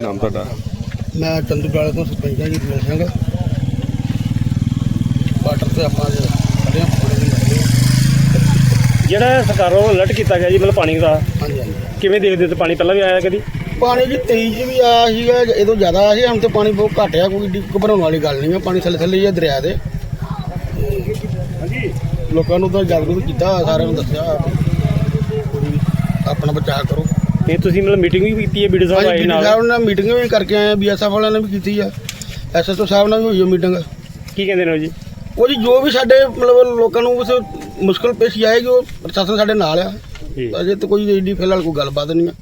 ਨਾਮ ਤੁਹਾਡਾ? ਮੈਂ ਚੰਦੂਵਾਲੇ ਤੋਂ ਸਰਪੰਚ ਹਾਂ ਜੀ ਦਿਲ ਸਿੰਘ। ਵਾਟਰ ਤੇ ਆਪਾਂ ਖੜੇ ਹਾਂ ਪਾਣੀ ਦੀ ਲੱਗੇ ਜਿਹੜਾ ਸਰਕਾਰੋਂ ਅਲਰਟ ਕੀਤਾ ਗਿਆ ਜੀ ਮਤਲਬ ਪਾਣੀ ਦਾ ਹਾਂਜੀ ਹਾਂਜੀ। ਕਿਵੇਂ ਦੇਖਦੇ ਤੇ ਪਾਣੀ ਪਹਿਲਾਂ ਵੀ ਆਇਆ ਕਦੀ? ਪਾਣੀ ਜੀ 23 ਚ ਵੀ ਆਇਆ ਸੀਗਾ ਇਹ ਤੋਂ ਜ਼ਿਆਦਾ ਆਇਆ ਸੀ ਹੁਣ ਤੇ ਪਾਣੀ ਬਹੁਤ ਘੱਟ ਆ ਕੋਈ ਏਡੀ ਘਬਰਾਉਣ ਵਾਲੀ ਗੱਲ ਨਹੀਂ ਹੈ ਪਾਣੀ ਥੱਲੇ ਥੱਲੇ ਹੀ ਆ ਦਰਿਆ ਦੇ। ਹਾਂਜੀ ਲੋਕਾਂ ਨੂੰ ਤਾਂ ਜਾਗਰੂਕ ਕੀਤਾ ਸਾਰਿਆਂ ਨੂੰ ਦੱਸਿਆ ਆਪਣਾ ਬਚਾਅ ਕਰੋ। ਤੇ ਤੁਸੀਂ ਮਤਲਬ ਮੀਟਿੰਗ ਵੀ ਕੀਤੀ ਹੈ ਵੀਡੀਓ ਸਾਹਿਬ ਆਏ ਬੀਡੀ ਨਾਲ? ਸਾਹਿਬ ਨਾਲ ਮੀਟਿੰਗ ਵੀ ਕਰਕੇ ਆਏ ਬੀਐਸਐਫ ਵਾਲਿਆਂ ਨੇ ਵੀ ਕੀਤੀ ਆ। ਐਸਐਸਓ ਸਾਹਿਬ ਨਾਲ ਵੀ ਹੋਈ ਮੀਟਿੰਗ ਕੀ ਕਹਿੰਦੇ ਨੇ ਉਹ ਜੀ? ਉਹ ਜੀ ਜੋ ਵੀ ਸਾਡੇ ਮਤਲਬ ਲੋਕਾਂ ਨੂੰ ਉਸ ਮੁਸ਼ਕਲ ਪੇਸ਼ ਆਏਗੀ ਉਹ ਪ੍ਰਸ਼ਾਸਨ ਸਾਡੇ ਨਾਲ ਆ। ਜੀ। ਅਜੇ ਤਾਂ ਕੋਈ ਏਡੀ ਫਿਲਹਾਲ ਕੋਈ ਗੱਲਬਾਤ ਨਹੀਂ ਆ।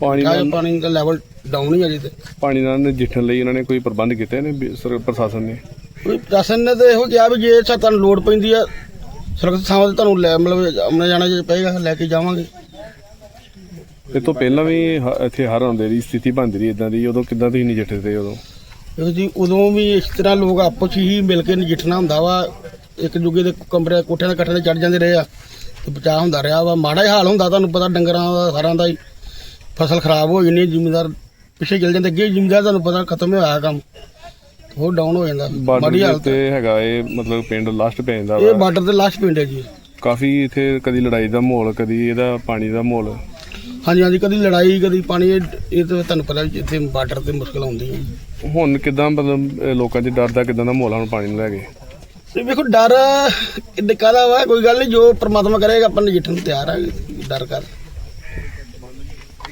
ਪਾਣੀ ਨਾਲ ਪਾਣੀ ਦਾ ਲੈਵਲ ਡਾਊਨ ਹੀ ਅਜੇ ਤੇ। ਪਾਣੀ ਨਾਲ ਨਜਿੱਠਣ ਲਈ ਇਹਨਾਂ ਨੇ ਕੋਈ ਪ੍ਰਬੰਧ ਕੀਤੇ ਨੇ ਵੀ ਸਰ- ਪ੍ਰਸ਼ਾਸਨ ਨੇ? ਕੋਈ ਪ੍ਰਸ਼ਾਸਨ ਨੇ ਤਾਂ ਇਹੋ ਕਿਹਾ ਵੀ ਜੇ ਤੁਹਾਨੂੰ ਲੋੜ ਪੈਂਦੀ ਆ ਸੁਰੱਖਿਅਤ ਥਾਵਾਂ ਤੇ ਤੁਹਾਨੂੰ ਲੈ ਮਤਲਬ ਆਉਣਾ ਜਾਣਾ ਜੇ ਪਏਗਾ ਲੈ ਕੇ ਜਾਵਾਂਗੇ। ਇਹ ਤੋਂ ਪਹਿਲਾਂ ਵੀ ਹ- ਇੱਥੇ ਹਰ ਆਉਂਦੇ ਦੀ ਸਥਿਤੀ ਬਣਦੀ ਰਹੀ ਇਦਾਂ ਦੀ ਉਦੋਂ ਕਿੱਦਾਂ ਤੁਸੀਂ ਨਜਿੱਠੇ ਤੇ ਉਦੋਂ? ਦੇਖੋ ਜੀ ਉਦੋਂ ਵੀ ਇਸ ਤਰ੍ਹਾਂ ਲੋਕ ਆਪਸ 'ਚ ਹੀ ਮਿਲ ਕੇ ਨਜਿੱਠਣਾ ਹੁੰਦਾ ਵਾ। ਇੱਕ ਦੂਜੇ ਦੇ ਕਮਰੇ ਕੋਠਿਆਂ ਦੇ ਕੱਠੇ ਤੇ ਚੜ ਜਾਂਦੇ ਰਹੇ ਆ ਤੇ ਬਚਾਅ ਹੁੰਦਾ ਰਿਹਾ ਵਾ। ਮਾੜਾ ਹੀ ਹਾਲ ਹੁੰਦਾ ਤੁਹਾਨੂੰ ਪਤਾ ਡੰਗਰਾਂ ਦਾ ਸਾਰਿਆਂ ਦਾ ਹੀ ਫਸਲ ਖਰਾਬ ਹੋ ਜਾਂਦੀ ਜ਼ਿਮੀਦਾਰ ਪਿੱਛੇ ਚਲ ਜਾਂਦੇ ਅੱਗੇ ਜ਼ਿਮੀਦਾਰ ਤੁਹਾਨੂੰ ਪਤਾ ਖਤਮ ਹੋਇਆ ਕੰਮ। ਹੋਰ ਡਾਊਨ ਹੋ ਜਾਂਦਾ। ਬਾਰਡਰ ਮਾੜੀ ਦੇ ਹਾਲਤ ਉੱਤੇ ਹੈਗਾ ਇਹ ਮਤਲਬ ਪਿੰਡ ਲਾਸਟ ਪੈ ਜਾਂਦਾ ਇਹ ਵਾ। ਬਾਰਡਰ ਦੇ ਲਾਸਟ ਪਿੰਡ ਹੈ ਜੀ। ਕਾਫੀ ਇੱਥੇ ਕਦੀ ਲੜਾਈ ਦਾ ਮਾਹੌਲ ਕਦੀ ਇਹਦਾ ਪਾਣੀ ਦਾ ਮਾਹੌਲ। ਹਾਂਜੀ ਹਾਂਜੀ ਕਦੀ ਲੜਾਈ ਕਦੀ ਪਾਣੀ ਇਹ ਇਹ ਤਾਂ ਤੁਹਾਨੂੰ ਪਤਾ ਵੀ ਇੱਥੇ ਬਾਰਡਰ ਤੇ ਮੁਸ਼ਕਲ ਆਉਂਦੀ ਹੈ। ਹੁਣ ਕਿਦਾਂ ਮਤਲਬ ਲੋਕਾਂ 'ਚ ਡਰ ਦਾ ਕਿਦਾਂ ਦਾ ਮਾਹੌਲ ਆ ਹੁਣ ਪਾਣੀ ਨੂੰ ਲੈ ਕੇ? ਤੇ ਵੇਖੋ ਡਰ ਕਾਹਦਾ ਵਾ ਕੋਈ ਗੱਲ ਨਹੀਂ ਜੋ ਪ੍ਰਮਾਤਮਾ ਕਰੇਗਾ ਆਪਾਂ ਨਜਿੱਠਣ ਨੂੰ ਤਿਆਰ ਆ ਡਰ ਕਰ।